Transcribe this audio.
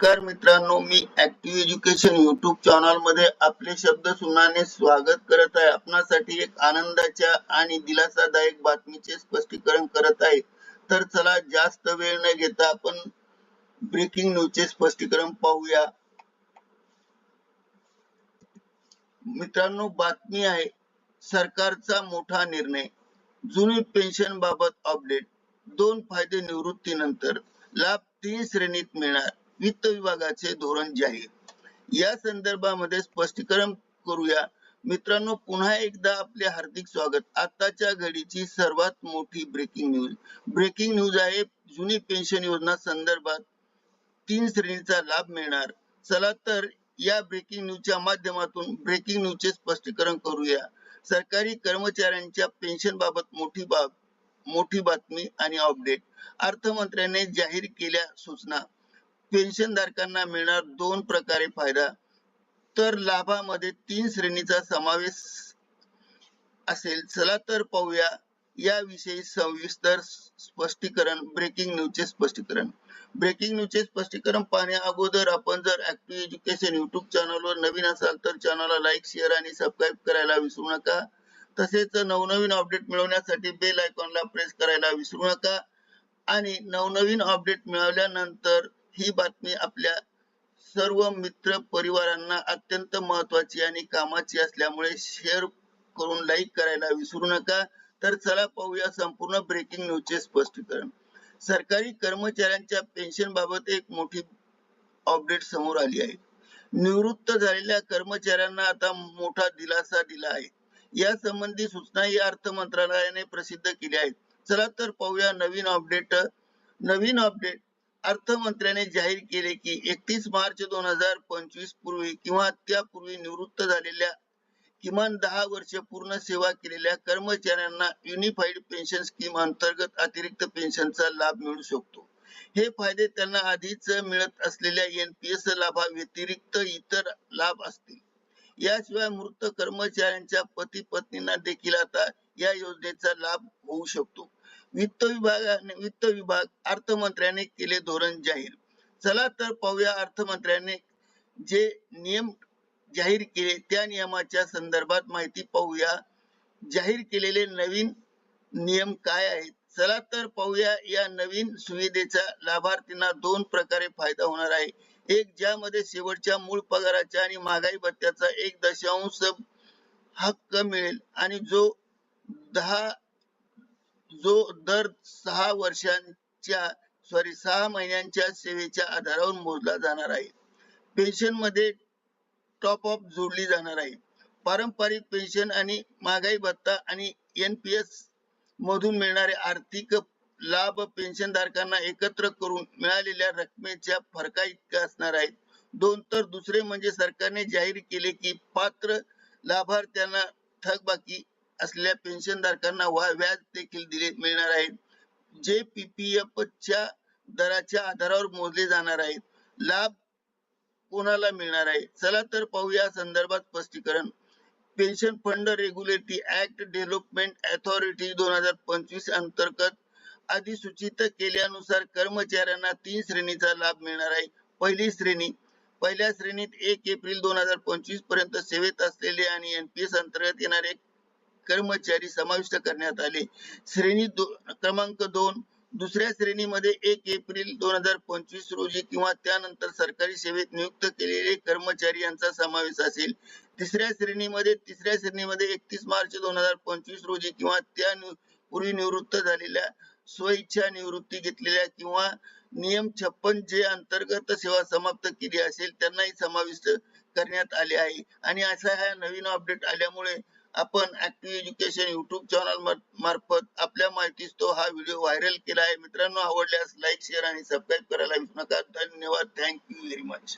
नमस्कार मित्रांनो मी ऍक्टिव्ह एज्युकेशन युट्यूब चॅनलमध्ये आपले शब्द सुनाने स्वागत करत आहे. आपणासाठी एक आनंदाच्या आणि दिलासादायक बातमीचे स्पष्टीकरण करत आहे. तर चला जास्त वेळ न घेता आपण ब्रेकिंग न्यूजचे स्पष्टीकरण पाहूया. मित्रांनो बातमी आहे सरकारचा मोठा निर्णय. जुनी पेन्शन बाबत अपडेट दोन फायदे निवृत्तीनंतर. लाभ तीन श्रेणीत मिळणार. वित्त विभागाचे धोरण जाहीर या संदर्भामध्ये स्पष्टीकरण करूया. मित्रांनो पुन्हा एकदा आपले हार्दिक स्वागत. आताच्या घडीची सर्वात मोठी ब्रेकिंग न्यूज ब्रेकिंग न्यूज आहे जुनी पेन्शन योजना संदर्भात तीन श्रेणीचा लाभ मिळणार. चला तर या ब्रेकिंग न्यूजच्या माध्यमातून ब्रेकिंग न्यूजचे स्पष्टीकरण करूया. सरकारी कर्मचाऱ्यांच्या पेन्शन बाबत मोठी बाब मोठी बातमी आणि अपडेट अर्थमंत्र्याने जाहीर केल्या सूचना. पेन्शन धारकांना मिळणार दोन प्रकारे फायदा. तर लाभामध्ये तीन श्रेणीचा समावेश असेल. चला तर पाहूया. याविषयी सविस्तर स्पष्टीकरण ब्रेकिंग न्यूजचे स्पष्टीकरण. ब्रेकिंग न्यूजचे स्पष्टीकरण पाहण्या अगोदर आपण जर ऍक्टिव्ह एज्युकेशन युट्यूब चॅनलवर नवीन असाल तर चॅनलला लाईक शेअर आणि सबस्क्राईब करायला विसरू नका. तसेच नवनवीन अपडेट मिळवण्यासाठी बेल आयकॉनला प्रेस करायला विसरू नका. आणि नवनवीन अपडेट मिळवल्यानंतर ही बातमी आपल्या सर्व मित्र परिवारांना अत्यंत महत्वाची आणि कामाची असल्यामुळे शेअर करून लाईक करायला विसरू नका. तर चला पाहूया संपूर्ण ब्रेकिंग न्यूजचे स्पष्टीकरण. सरकारी कर्मचाऱ्यांच्या पेन्शन बाबत एक मोठी अपडेट समोर आली आहे. निवृत्त झालेल्या कर्मचाऱ्यांना आता मोठा दिलासा दिला आहे. या संबंधी सूचना या अर्थ मंत्रालयाने प्रसिद्ध केल्या आहेत. चला तर पाहूया नवीन अपडेट नवीन अपडेट अर्थमंत्र्याने जाहीर केले की एकतीस मार्च दोन हजार पंचवीस पूर्वी किंवा त्यापूर्वी निवृत्त झालेल्या किमान दहा वर्ष पूर्ण सेवा केलेल्या कर्मचाऱ्यांना युनिफाईड पेन्शन स्कीम अंतर्गत अतिरिक्त पेन्शनचा लाभ मिळू शकतो. हे फायदे त्यांना आधीच मिळत असलेल्या एनपीएस लाभा व्यतिरिक्त इतर लाभ असतील. याशिवाय मृत कर्मचाऱ्यांच्या पती पत्नींना देखील आता या योजनेचा लाभ होऊ शकतो. वित्त विभागाने वित्त विभाग अर्थमंत्र्याने केले धोरण जाहीर. चला तर पाहूया अर्थमंत्र्याने जे नियम जाहीर केले त्या नियमाच्या संदर्भात माहिती पाहूया. जाहीर केलेले नवीन नियम काय आहेत? चला तर पाहूया या नवीन सुविधेचा लाभार्थींना दोन प्रकारे फायदा होणार आहे. एक ज्यामध्ये शेवटच्या मूळ पगाराच्या आणि महागाई भत्त्याचा एक दशांश हक्क मिळेल आणि जो दहा जो दर सहा वर्षांच्या सॉरी सहा महिन्यांच्या सेवेच्या आधारावर मोजला जाणार आहे. पेन्शनमध्ये टॉप अप जोडली जाणार आहे. पारंपरिक पेन्शन आणि महागाई भत्ता आणि एनपीएस मधून मिळणारे आर्थिक लाभ पेन्शन धारकांना एकत्र करून मिळालेल्या रकमेच्या फरका इतका असणार आहेत. दोन तर दुसरे म्हणजे सरकारने जाहीर केले की पात्र लाभार्थ्यांना थकबाकी असलेल्या पेन्शन धारकांना व्याज देखील दिले मिळणार आहे जे पीपीएफ च्या दराच्या आधारावर मोजले जाणार आहेत. लाभ कोणाला मिळणार आहे? चला तर पाहूया संदर्भात स्पष्टीकरण. Pension fund regulatory act development authority दोन हजार पंचवीस अंतर्गत अधिसूचित केल्यानुसार कर्मचाऱ्यांना तीन श्रेणीचा लाभ मिळणार आहे. पहिली श्रेणी पहिल्या श्रेणीत एक एप्रिल दोन हजार पंचवीसपर्यंत सेवेत असलेले आणि एनपीएस अंतर्गत येणारे कर्मचारी समाविष्ट करण्यात आले. श्रेणी दो, क्रमांक दोन दुसऱ्या श्रेणीमध्ये एक एप्रिल दोन हजार पंचवीस रोजी किंवा त्यानंतर सरकारी सेवेत नियुक्त केलेले कर्मचारी यांचा समावेश असेल. तिसऱ्या श्रेणीमध्ये तिसऱ्या श्रेणीमध्ये एकतीस मार्च दोन हजार पंचवीस रोजी किंवा त्या पूर्वी निवृत्त झालेल्या स्वइच्छा निवृत्ती घेतलेल्या किंवा नियम छप्पन जे अंतर्गत सेवा समाप्त केली असेल त्यांनाही समाविष्ट करण्यात आले आहे. आणि असा हा नवीन अपडेट आल्यामुळे आपण ऍक्टिव्ह एज्युकेशन युट्यूब चॅनल मार्फत आपल्या माहितीस तो हा व्हिडिओ व्हायरल केला आहे. मित्रांनो आवडल्यास लाईक शेअर आणि सबस्क्राईब करायला विसरू नका. धन्यवाद. Thank you very much